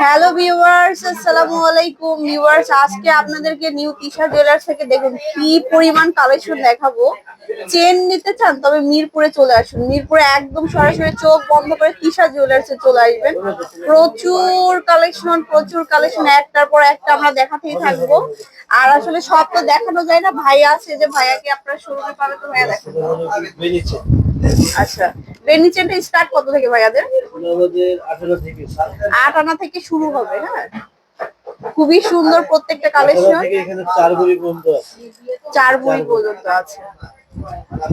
Hello viewers আসসালামু আলাইকুম viewers আজকে আপনাদেরকে নিউ তিশা জুয়েলার্স থেকে দেখুন কি পরিমাণ কালেকশন দেখাবো। চেন নিতে চান তবে মিরপুরে চলে আসুন। মিরপুরে একদম সরাসরি চোখ বন্ধ করে তিশা জুয়েলার্সে চলে আসবেন। প্রচুর কালেকশন প্রচুর কালেকশন একটার পর একটা আমরা দেখাতেই থাকব। আর আসলে সব তো দেখানো যায় না। ভাইয়া আছে যে ভাইয়াকে আপনারা শোরুমে পাবে তো ভাইয়া দেখেন আচ্ছা বেনি চেনটা স্টার্ট কত থেকে ভাইয়াদের? আট আনা থেকে শুরু হবে হ্যাঁ? খুবই সুন্দর প্রত্যেকটা কালেকশন চার ভরি পর্যন্ত চার বই পর্যন্ত আছে।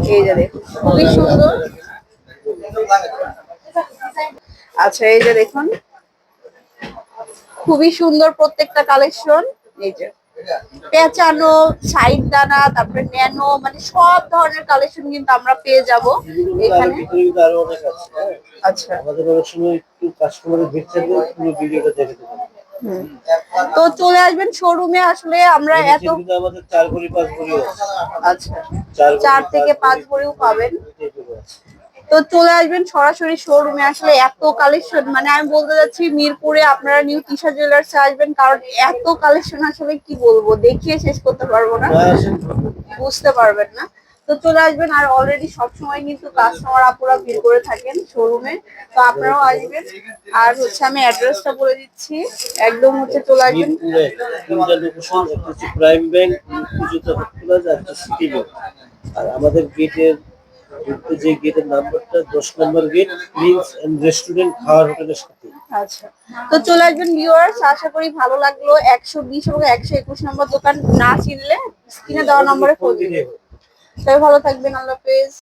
এই যে দেখুন খুবই সুন্দর। আচ্ছা এই যে দেখুন খুবই সুন্দর প্রত্যেকটা কালেকশন এই যে পেঁচানো সাইড দানা তারপরে ন্যানো মানে সব ধরনের কালেকশন কিন্তু আমরা পেয়ে যাব এখানে। আচ্ছা আমাদের অনেক সময় একটু কাস্টমারের ভিড় থাকলে পুরো ভিডিওটা দেখে তো চলে আসবেন শোরুমে আসলে আমরা এত আমাদের ভরি ভরি আচ্ছা থেকে পাঁচ ভরি, ভরিও পাবেন। তো চলে আসবেন সরাসরি শোরুমে আসলে এত কালেকশন মানে আমি বলতে যাচ্ছি মিরপুরে আপনারা নিউ তিশা জুয়েলার্স আসবেন কারণ এত কালেকশন আসলে কি বলব? দেখিয়ে শেষ করতে পারব না। না, বুঝতে পারবেন না। তো চলে আসবেন আর অলরেডি সবসময় কিন্তু কাস্টমার আপুরা ভিড় করে থাকেন শোরুমে তো আপনারাও আসবেন। আর হচ্ছে আমি অ্যাড্রেসটা বলে দিচ্ছি। একদম হচ্ছে চলে আসবেন। প্রাইম ব্যাংক আর আমাদের গেটের ঢুকতে যে গেটের নাম্বারটা দশ নম্বর গেট মিলস এন্ড রেস্টুরেন্ট খাওয়ার হোটেলের সাথে। আচ্ছা। তো চলে আসবেন ভিউয়ার্স আশা করি ভালো লাগল। একশো বিশ এবং একশো একুশ নম্বর দোকান না চিনলে স্ক্রিনে দেওয়া নম্বরে ফোন দিবেন সবাই ভালো থাকবেন আল্লাহ হাফেজ।